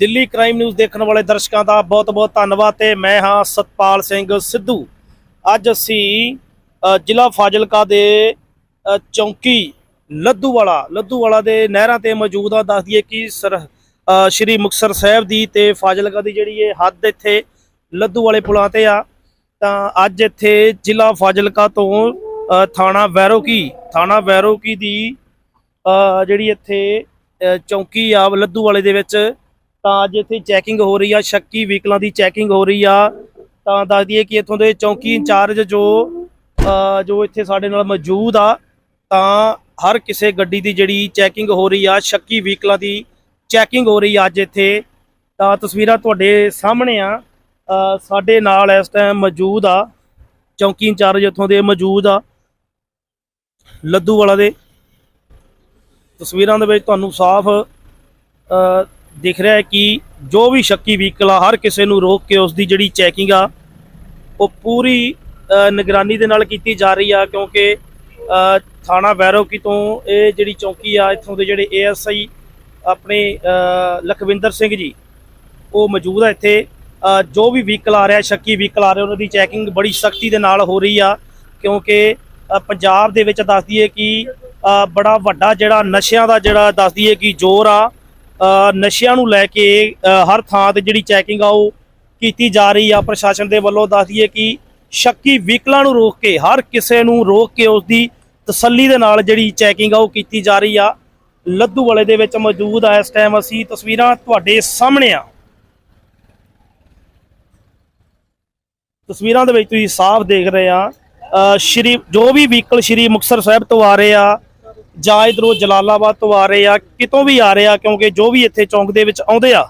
Delhi crime news ਦੇਖਣ ਵਾਲੇ ਦਰਸ਼ਕਾਂ ਦਾ ਬਹੁਤ-ਬਹੁਤ ਧੰਨਵਾਦ ਤੇ ਮੈਂ ਹਾਂ ਸਤਪਾਲ ਸਿੰਘ ਸਿੱਧੂ। ਅੱਜ ਅਸੀਂ ਜ਼ਿਲ੍ਹਾ ਫਾਜ਼ਿਲਕਾ ਦੇ ਅ, ਚੌਂਕੀ ਲੱਧੂਵਾਲਾ ਲੱਧੂਵਾਲਾ ਦੇ ਨਹਿਰਾਂ ਤੇ ਮੌਜੂਦ ਆ ਦੱਸ ਦਈਏ ਕਿ ਸਰ ਸ਼੍ਰੀ ਮੁਕਤਸਰ ਸਾਹਿਬ ਦੀ ਤੇ ਫਾਜ਼ਿਲਕਾ ਦੀ ਜਿਹੜੀ ਇਹ ਹੱਦ ਇੱਥੇ ਲੱਧੂ ਵਾਲੇ ਪੁਲਾਂ ਤੇ ਆ ਤਾਂ ਅੱਜ ਇੱਥੇ ਜ਼ਿਲ੍ਹਾ ਫਾਜ਼ਿਲਕਾ ਤੋਂ ਥਾਣਾ ਵੈਰੋਕੀ ਥਾਣਾ ਵੈਰੋਕੀ ਦੀ ਜਿਹੜੀ ਇੱਥੇ ਚੌਂਕੀ ਆ ਲੱਦੂ ਵਾਲੇ ਦੇ ਵਿੱਚ ਤਾਂ ਅੱਜ ਇੱਥੇ ਚੈਕਿੰਗ ਹੋ ਰਹੀ ਆ, ਸ਼ੱਕੀ ਵਹੀਕਲਾਂ ਦੀ ਚੈਕਿੰਗ ਹੋ ਰਹੀ ਆ। ਤਾਂ ਦੱਸ ਦਈਏ ਕਿ ਇੱਥੋਂ ਦੇ ਚੌਂਕੀ ਇੰਚਾਰਜ ਜੋ ਜੋ ਇੱਥੇ ਸਾਡੇ ਨਾਲ ਮੌਜੂਦ ਆ, ਤਾਂ ਹਰ ਕਿਸੇ ਗੱਡੀ ਦੀ ਜਿਹੜੀ ਚੈਕਿੰਗ ਹੋ ਰਹੀ ਆ, ਸ਼ੱਕੀ ਵਹੀਕਲਾਂ ਦੀ ਚੈਕਿੰਗ ਹੋ ਰਹੀ ਆ ਅੱਜ ਇੱਥੇ। ਤਾਂ ਤਸਵੀਰਾਂ ਤੁਹਾਡੇ ਸਾਹਮਣੇ ਆ। ਸਾਡੇ ਨਾਲ ਇਸ ਟਾਈਮ ਮੌਜੂਦ ਆ, ਚੌਂਕੀ ਇੰਚਾਰਜ ਇੱਥੋਂ ਦੇ ਮੌਜੂਦ ਆ। ਲੱਦੂ ਵਾਲਾ ਦੇ। ਤਸਵੀਰਾਂ ਦੇ ਵਿੱਚ ਤੁਹਾਨੂੰ ਸਾਫ਼ ਦਿਖ ਰਿਹਾ ਹੈ ਕਿ ਜੋ ਵੀ ਸ਼ੱਕੀ ਵਹੀਕਲ ਆ, ਹਰ ਕਿਸੇ ਨੂੰ ਰੋਕ ਕੇ ਉਸ ਦੀ ਜਿਹੜੀ ਚੈਕਿੰਗ ਆ, ਉਹ ਪੂਰੀ ਨਿਗਰਾਨੀ ਦੇ ਨਾਲ ਕੀਤੀ ਜਾ ਰਹੀ ਆ, ਕਿਉਂਕਿ ਥਾਣਾ ਵੈਰੋਕੀ ਤੋਂ ਇਹ ਜਿਹੜੀ ਚੌਕੀ ਆ, ਇੱਥੋਂ ਦੇ ਜਿਹੜੇ ਏਐਸਆਈ ਆਪਣੇ ਲਖਵਿੰਦਰ ਸਿੰਘ ਜੀ, ਉਹ ਮੌਜੂਦ ਆ ਇੱਥੇ। ਜੋ ਵੀ ਵਹੀਕਲ ਆ ਰਿਹਾ, ਸ਼ੱਕੀ ਵਹੀਕਲ ਆ ਰਿਹਾ, ਉਹਨਾਂ ਦੀ ਚੈਕਿੰਗ ਬੜੀ ਸਖਤੀ ਦੇ ਨਾਲ ਹੋ ਰਹੀ ਆ, ਕਿਉਂਕਿ ਪੰਜਾਬ ਦੇ ਵਿੱਚ ਦੱਸ ਦਈਏ ਕਿ ਬੜਾ ਵੱਡਾ ਜਿਹੜਾ ਨਸ਼ਿਆਂ ਦਾ ਜਿਹੜਾ ਦੱਸ ਦਈਏ ਕਿ ਜ਼ੋਰ ਆ ਨਸ਼ਿਆਂ ਨੂੰ ਲੈ ਕੇ ਹਰ ਥਾਂ ਤੇ ਜਿਹੜੀ ਚੈਕਿੰਗ ਆ ਉਹ ਕੀਤੀ ਜਾ ਰਹੀ ਆ। ਪ੍ਰਸ਼ਾਸਨ ਦੇ ਵੱਲੋਂ ਦੱਸ ਦਈਏ ਕਿ ਸ਼ੱਕੀ ਵਹੀਕਲਾਂ ਨੂੰ ਰੋਕ ਕੇ, ਹਰ ਕਿਸੇ ਨੂੰ ਰੋਕ ਕੇ ਉਸ ਦੀ ਤਸੱਲੀ ਦੇ ਨਾਲ ਜਿਹੜੀ ਚੈਕਿੰਗ ਆ ਉਹ ਕੀਤੀ ਜਾ ਰਹੀ ਆ। ਲੱਦੂ ਵਾਲੇ ਦੇ ਵਿੱਚ ਮੌਜੂਦ ਆ। ਇਸ ਟਾਈਮ ਅਸੀਂ ਤਸਵੀਰਾਂ ਤੁਹਾਡੇ ਸਾਹਮਣੇ ਆ। ਤਸਵੀਰਾਂ ਦੇ ਵਿੱਚ ਤੁਸੀਂ ਸਾਫ਼ ਦੇਖ ਰਹੇ ਆ। ਸ਼੍ਰੀ ਜੋ ਵੀ ਵਹੀਕਲ ਸ਼੍ਰੀ ਮੁਕਤਸਰ ਸਾਹਿਬ ਤੋਂ ਆ ਰਹੇ ਆ ਜਾਂ ਇਧਰੋਂ ਜਲਾਲਾਬਾਦ ਤੋਂ ਆ ਰਹੇ ਆ ਕਿਤੋਂ ਵੀ ਆ ਰਹੇ ਆ ਕਿਉਂਕਿ ਜੋ ਵੀ ਇੱਥੇ ਚੌਂਕ ਦੇ ਵਿੱਚ ਆਉਂਦੇ ਆ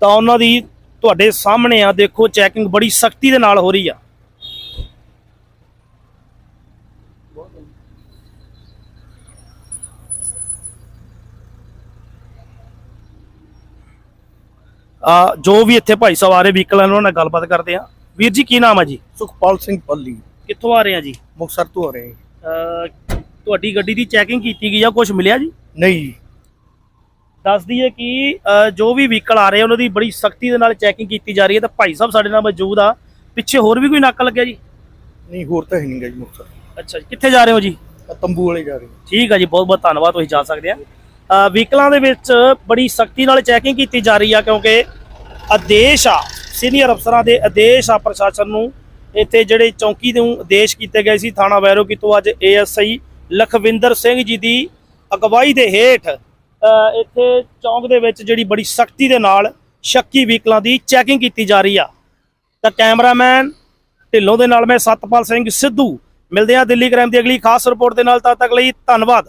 ਤਾਂ ਉਹਨਾਂ ਦੀ ਤੁਹਾਡੇ ਸਾਹਮਣੇ ਆ ਦੇਖੋ ਚੈਕਿੰਗ ਬੜੀ ਸਖਤੀ ਦੇ ਨਾਲ ਹੋ ਰਹੀ ਆ। ਆ ਜੋ ਵੀ ਇੱਥੇ ਭਾਈ ਸਾਹਿਬ ਆ ਰਹੇ ਵਹੀਕਲ ਉਹਨਾਂ ਨਾਲ ਗੱਲਬਾਤ ਕਰਦੇ ਆ। ਵੀਰ ਜੀ ਕੀ ਨਾਮ ਆ ਜੀ? ਸੁਖਪਾਲ ਸਿੰਘ ਪੱਲੀ। ਕਿੱਥੋਂ ਆ ਰਹੇ ਆ ਜੀ? ਮੁਕਸਰ ਤੋਂ ਹੋ ਰਹੇ। ਅਹ ਤੁਹਾਡੀ ਗੱਡੀ ਦੀ ਚੈਕਿੰਗ ਕੀਤੀ ਗਈ ਆ ਕੁਝ ਮਿਲਿਆ ਜੀ? ਨਹੀਂ ਦੱਸ ਦਈਏ ਕਿ ਜੋ ਵੀ ਵਹੀਕਲ ਆ ਰਹੇ ਆ ਉਹਨਾਂ ਦੀ ਬੜੀ ਸਖਤੀ ਦੇ ਨਾਲ ਚੈਕਿੰਗ ਕੀਤੀ ਜਾ ਰਹੀ ਹੈ ਤਾਂ ਭਾਈ ਸਾਹਿਬ ਸਾਡੇ ਨਾਲ ਮੌਜੂਦ ਆ। ਪਿੱਛੇ ਹੋਰ ਵੀ ਕੋਈ ਨਾਕਾ ਲੱਗਿਆ ਜੀ? ਨਹੀਂ ਹੋਰ ਤਾਂ ਹੈ ਨਹੀਂ ਗਾ ਜੀ ਮੁਕਸਰ ਅੱਛਾ ਜੀ ਕਿੱਥੇ ਜਾ ਰਹੇ ਹੋ ਜੀ? ਤੰਬੂ ਵਾਲੇ ਜਾ ਰਹੇ ਠੀਕ ਆ ਜੀ ਬਹੁਤ ਬਹੁਤ ਧੰਨਵਾਦ ਤੁਸੀਂ ਜਾ ਸਕਦੇ ਆ। ਵਹੀਕਲਾਂ ਦੇ ਵਿੱਚ ਬੜੀ ਸਖਤੀ ਨਾਲ ਚੈਕਿੰਗ ਕੀਤੀ ਜਾ ਰਹੀ ਆ ਕਿਉਂਕਿ ਆਦੇਸ਼ ਆ ਸੀਨੀਅਰ ਅਫਸਰਾਂ ਦੇ ਆਦੇਸ਼ ਆ ਪ੍ਰਸ਼ਾਸਨ ਨੂੰ। ਇੱਥੇ ਜਿਹੜੇ ਚੌਂਕੀ ਦੇ ਆਦੇਸ਼ ਕੀਤੇ ਗਏ ਸੀ ਥਾਣਾ ਵੈਰੋਕੀ ਤੋਂ ਅੱਜ ਏਐਸਆਈ ਲਖਵਿੰਦਰ ਸਿੰਘ ਜੀ ਦੀ ਅਗਵਾਈ ਦੇ ਹੇਠ ਇੱਥੇ ਚੌਂਕ ਦੇ ਵਿੱਚ ਜਿਹੜੀ ਬੜੀ ਸਖਤੀ ਦੇ ਨਾਲ ਸ਼ੱਕੀ ਵਹੀਕਲਾਂ ਦੀ ਚੈਕਿੰਗ ਕੀਤੀ ਜਾ ਰਹੀ ਆ। ਤਾਂ ਕੈਮਰਾਮੈਨ ਢਿੱਲੋਂ ਦੇ ਨਾਲ ਮੈਂ ਸਤਪਾਲ ਸਿੰਘ ਸਿੱਧੂ, ਮਿਲਦੇ ਹਾਂ ਦਿੱਲੀ ਕ੍ਰਾਈਮ ਦੀ ਅਗਲੀ ਖਾਸ ਰਿਪੋਰਟ ਦੇ ਨਾਲ, ਤਦ ਤੱਕ ਲਈ ਧੰਨਵਾਦ।